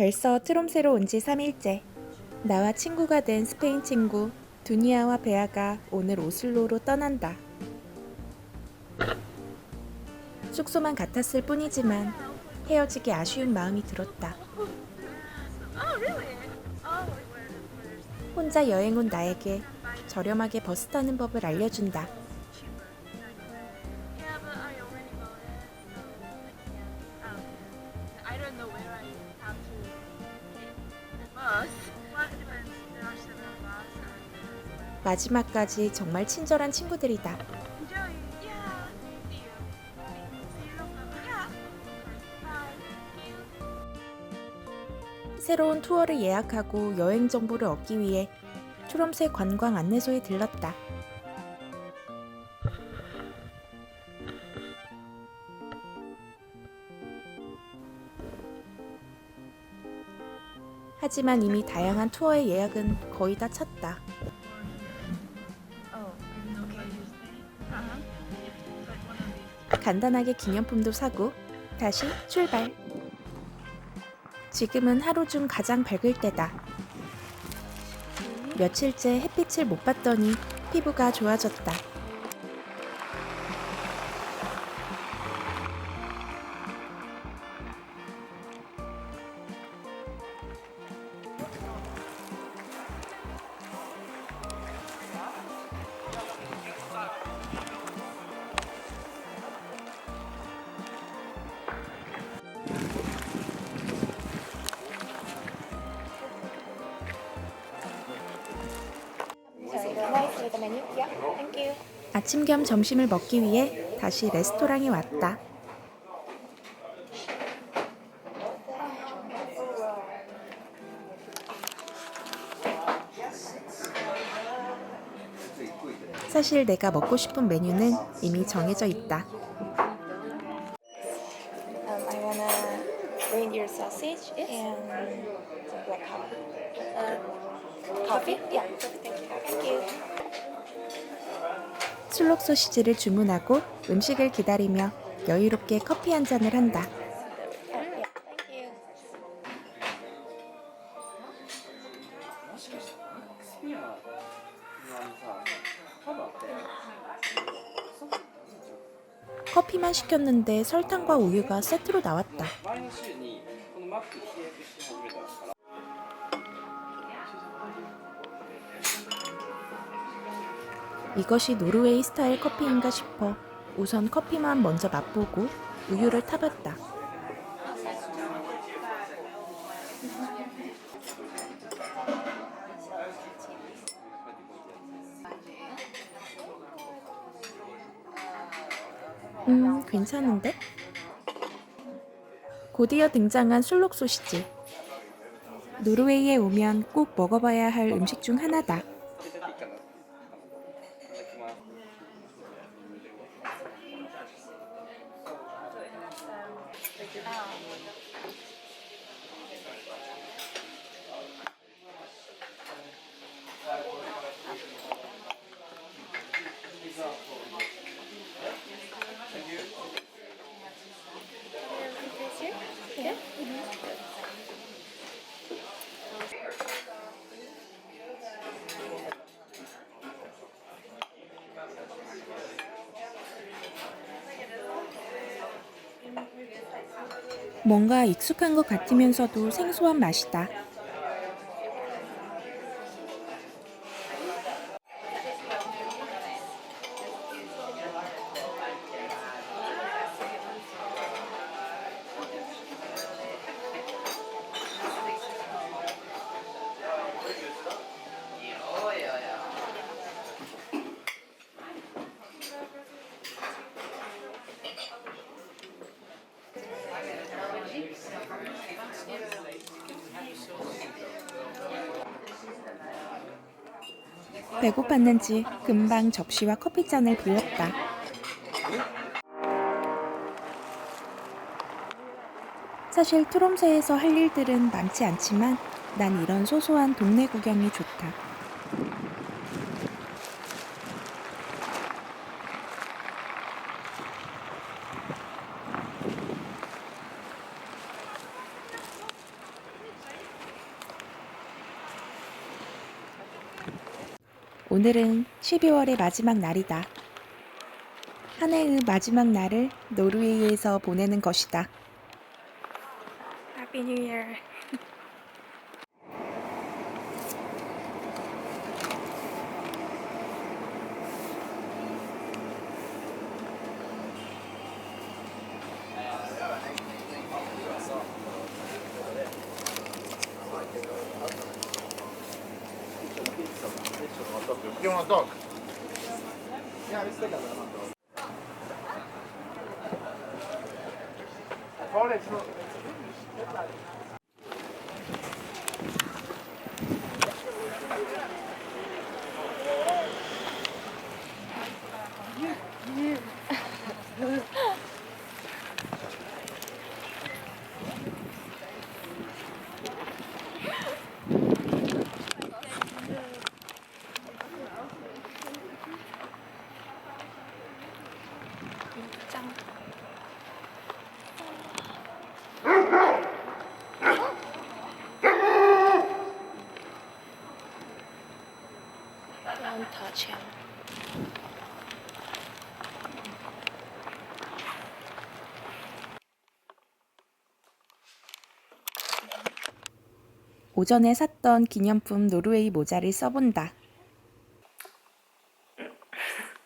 벌써 트롬세로 온 지 3일째. 나와 친구가 된 스페인 친구 두니아와 베아가 오늘 오슬로로 떠난다. 숙소만 같았을 뿐이지만 헤어지기 아쉬운 마음이 들었다. 혼자 여행 온 나에게 저렴하게 버스 타는 법을 알려준다. 마지막까지 정말 친절한 친구들이다. 새로운 투어를 예약하고 여행 정보를 얻기 위해 트롬세 관광 안내소에 들렀다. 하지만 이미 다양한 투어의 예약은 거의 다 찼다. 간단하게 기념품도 사고 다시 출발. 지금은 하루 중 가장 밝을 때다. 며칠째 햇빛을 못 봤더니 피부가 좋아졌다. 아침 겸 점심을 먹기 위해 다시 레스토랑에 왔다. 사실 내가 먹고 싶은 메뉴는 이미 정해져 있다. Um, I want a reindeer sausage and black coffee. Uh, coffee? Yeah. Thank you. Thank you. 술록 소시지를 주문하고 음식을 기다리며 여유롭게 커피 한 잔을 한다. 커피만 시켰는데 설탕과 우유가 세트로 나왔다. 이것이 노르웨이 스타일 커피인가 싶어 우선 커피만 먼저 맛보고 우유를 타봤다. 음, 괜찮은데? 곧이어 등장한 술록 소시지. 노르웨이에 오면 꼭 먹어봐야 할 음식 중 하나다. 뭔가 익숙한 것 같으면서도 생소한 맛이다. 배고팠는지 금방 접시와 커피잔을 비웠다. 사실 트롬세에서 할 일들은 많지 않지만 난 이런 소소한 동네 구경이 좋다. 오늘은 12월의 마지막 날이다. 한 해의 마지막 날을 노르웨이에서 보내는 것이다. Happy New Year. You want a dog? Yeah, vi sticker den. Ta det så. Him. 오전에 샀던 기념품 노르웨이 모자를 써본다.